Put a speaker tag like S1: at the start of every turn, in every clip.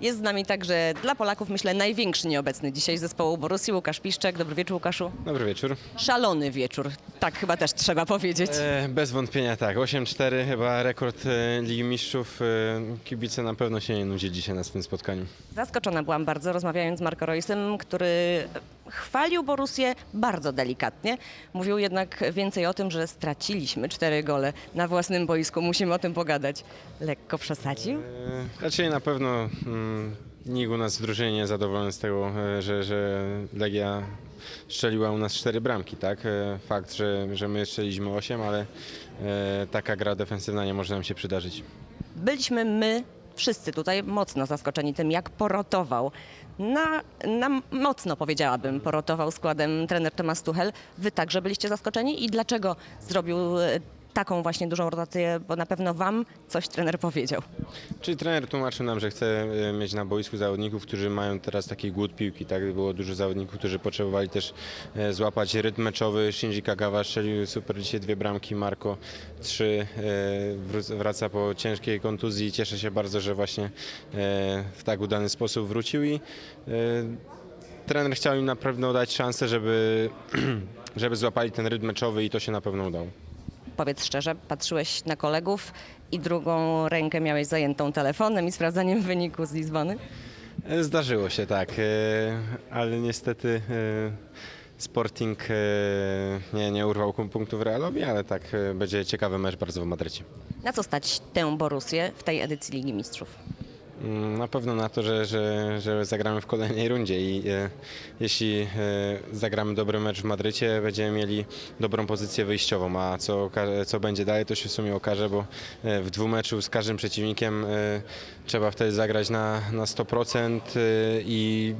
S1: Jest z nami także dla Polaków, myślę, największy nieobecny dzisiaj zespołu Borussii, Łukasz Piszczek. Dobry wieczór, Łukaszu.
S2: Dobry wieczór.
S1: Szalony wieczór, tak chyba też trzeba powiedzieć.
S2: E, bez wątpienia tak. 8-4 chyba rekord e, Ligi Mistrzów. E, kibice na pewno się nie nudzili dzisiaj na swym spotkaniu.
S1: Zaskoczona byłam bardzo, rozmawiając z Marco Reusem, który chwalił Borussię bardzo delikatnie. Mówił jednak więcej o tym, że straciliśmy cztery gole na własnym boisku. Musimy o tym pogadać. Lekko przesadził?
S2: E, raczej na pewno mm, nikt u nas w drużynie nie jest zadowolony z tego, e, że, że Legia strzeliła u nas cztery bramki, tak? E, fakt, że, że my strzeliliśmy 8, ale e, taka gra defensywna nie może nam się przydarzyć.
S1: Byliśmy my wszyscy tutaj mocno zaskoczeni tym, jak porotował. Na, na mocno powiedziałabym, porotował składem trener Tomasz Tuchel. Wy także byliście zaskoczeni i dlaczego zrobił e, taką właśnie dużą rotację, bo na pewno wam coś trener powiedział.
S2: Czyli trener tłumaczył nam, że chce e, mieć na boisku zawodników, którzy mają teraz taki głód piłki. Tak było dużo zawodników, którzy potrzebowali też e, złapać rytm meczowy. Shinji Kagawa strzelił super dzisiaj dwie bramki, Marko trzy. e, Wraca po ciężkiej kontuzji. Cieszę się bardzo, że właśnie w tak udany sposób wrócił i trener chciał im na pewno dać szansę, żeby, żeby złapali ten rytm meczowy i to się na pewno udało.
S1: Powiedz szczerze, patrzyłeś na kolegów i drugą rękę miałeś zajętą telefonem i sprawdzaniem wyniku z Lizbony?
S2: E, Zdarzyło się tak, e, ale niestety e, Sporting nie, nie urwał punktów Realowi, ale tak będzie ciekawy mecz bardzo w Madrycie.
S1: Na co stać tę Borussię w tej edycji Ligi Mistrzów?
S2: Mm, Na pewno na to, że, że, że zagramy w kolejnej rundzie i e, jeśli e, zagramy dobry mecz w Madrycie, będziemy mieli dobrą pozycję wyjściową, a co, co będzie dalej, to się w sumie okaże, bo e, w dwumeczu z każdym przeciwnikiem e, trzeba wtedy zagrać na, na 100% e, i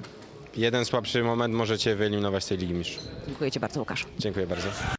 S2: jeden słabszy moment może Cię wyeliminować z tej Ligi Mistrzów.
S1: Dziękuję Ci bardzo, Łukaszu.
S2: Dziękuję bardzo.